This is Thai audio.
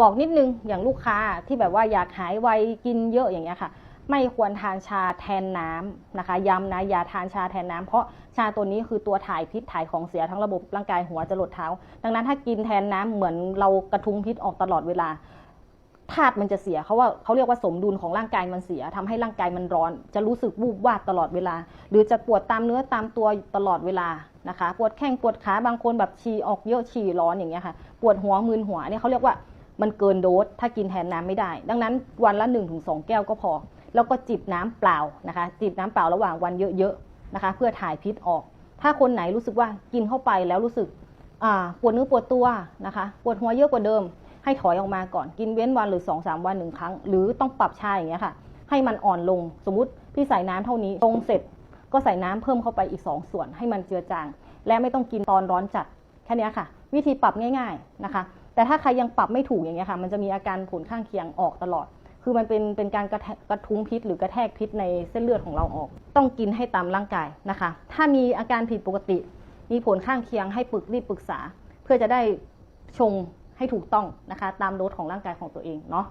บอกนิดนึงอย่างลูกค้าที่แบบว่าอยากหายไวกินเยอะอย่างเงี้ยค่ะ ไม่ควรทานชาแทนน้ำนะคะย้ำนะอย่าทานชาแทนน้ำเพราะชาตัวนี้คือตัวถ่ายพิษถ่ายของเสียทั้งระบบร่างกายหัวจรดเท้า ดังนั้นถ้ากินแทนน้ำเหมือนเรากระทุ้งพิษออกตลอดเวลาธาตุมันจะเสียเขาว่าเขาเรียกว่าสมดุลของร่างกายมันเสียทำให้ร่างกายมันร้อน จะรู้สึกวูบวาบตลอดเวลา หรือจะปวดตามเนื้อตามตัวตลอดเวลานะคะ ปวดแข้งปวดขาบางคนแบบฉี่ออกเยอะฉี่ร้อนอย่างเงี้ยค่ะ ปวดหัวมึนหัวเนี่ยเขาเรียกว่า มันเกินโดสถ้ากินแทนน้ำไม่ได้ ดังนั้นวันละ 1-2 แก้วก็พอ แล้วก็จิบน้ำเปล่านะคะ จิบน้ำเปล่าระหว่างวันเยอะๆนะคะ เพื่อถ่ายพิษออก ถ้าคนไหนรู้สึกว่ากินเข้าไปแล้วรู้สึกปวดเนื้อปวดตัวนะคะ ปวดหัวเยอะกว่าเดิม ให้ถอยออกมาก่อนกินเว้นวันหรือ2อสวันหนึ่งครั้ง หรือต้องปรับชาอย่างเงี้ยค่ะ ให้มันอ่อนลงสมมติพี่ใส่น้ำเท่านี้ลงเสร็จก็ใส่น้ำเพิ่มเข้าไปอีก 2 ส่วนให้มันเจือจาง และไม่ต้องกินตอนร้อนจัด แค่นี้ค่ะ วิธีปรับง่าย ๆนะคะ แต่ถ้าใครยังปรับไม่ถูกอย่างเงี้ยค่ะ มันจะมีอาการผลข้างเคียงออกตลอด คือมันเป็นเป็นการกระทกกระทุ้งพิษหรือกระแทกพิษในเส้นเลือดของเราออก ต้องกินให้ตามร่างกายนะคะ ถ้ามีอาการผิดปกติ มีผลข้างเคียงให้ปรึกรีบปรึกษา เพื่อจะได้ชงให้ถูกต้องนะคะ ตามโดสของร่างกายของตัวเองเนาะ